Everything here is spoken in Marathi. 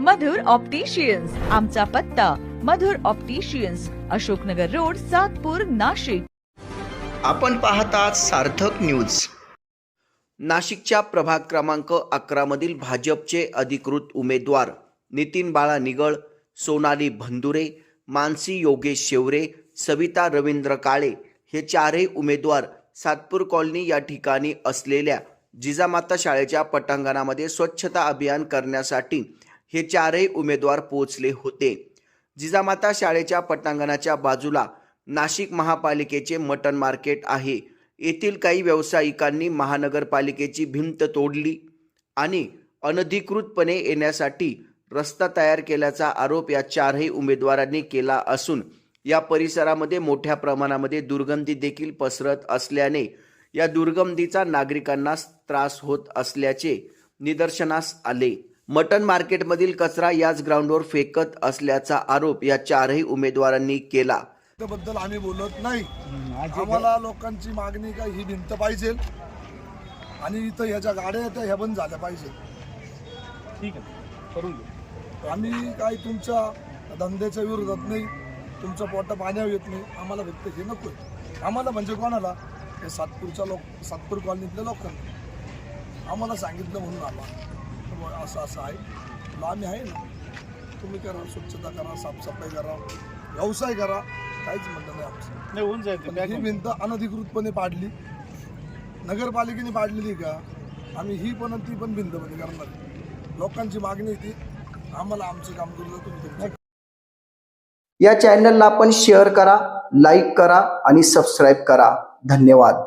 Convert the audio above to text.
मधुर ऑप्टिशियन्स. आमचा पत्ता मधुर ऑप्टिशियन्स अशोकनगर रोड सातपूर नाशिक. आपण पाहतात सार्थक न्यूज. नाशिकच्या प्रभाग क्रमांक अकरामधील भाजपचे अधिकृत उमेदवार नितीन बाळा निगळ सोनाली भंदुरे मानसी योगेश शेवरे सविता रवींद्र काळे हे चारही उमेदवार सातपूर कॉलनी या ठिकाणी असलेल्या जिजामाता शाळेच्या पटांगणामध्ये स्वच्छता अभियान करण्यासाठी हे चारही उमेदवार पोहोचले होते. जिजामाता शाळेच्या पटांगणाच्या बाजूला नाशिक महापालिकेचे मटन मार्केट आहे. येथील काही व्यावसायिकांनी महानगरपालिकेची भिंत तोडली आणि अनधिकृतपणे येण्यासाठी रस्ता तयार केल्याचा आरोप या चारही उमेदवारांनी केला असून या परिसरामध्ये मोठ्या प्रमाणामध्ये दुर्गंधी देखील पसरत असल्याने या दुर्गंधीचा नागरिकांना त्रास होत असल्याचे निदर्शनास आले. मटन मार्केटमधील कचरा याच ग्राउंडवर फेकत असल्याचा आरोप या चारही उमेदवारांनी केला. त्याबद्दल आम्ही बोलत नाही. आम्हाला लोकांची मागणी काय ही भिंत पाहिजे? आणि इथं ह्या ज्या गाड्या आहेत ह्या बंद झाल्या पाहिजे. ठीक आहे. करून घेऊ. आम्ही काय तुमच्या धंद्याच्या विरोधात नाही तुमचं पोटा पाण्यावर येत नाही. आम्हाला फक्त हे नको आम्हाला म्हणजे कोणाला? हे सातपूरच्या लोक सातपूर कॉलनीतल्या लोकांना. आम्हाला सांगितलं म्हणून आम्हाला बुवा असं असं आहे. म्हणलं आम्ही आहे ना तुम्ही करा स्वच्छता करा साफसफाई करा व्यवसाय करा काहीच म्हणणं नाही आमचं. नाही होऊन जाईल पण ही? भिंत अनधिकृतपणे पाडली. नगरपालिकेने पाडलेली का? आम्ही ही पण आणि ती पण भिंत बंद करणार लोकांची मागणी ती. आम्हाला आमचं काम करू द्या, तुम्ही तुमचं या चॅनलला आपण शेअर करा लाईक करा आणि सबस्क्राईब करा. धन्यवाद.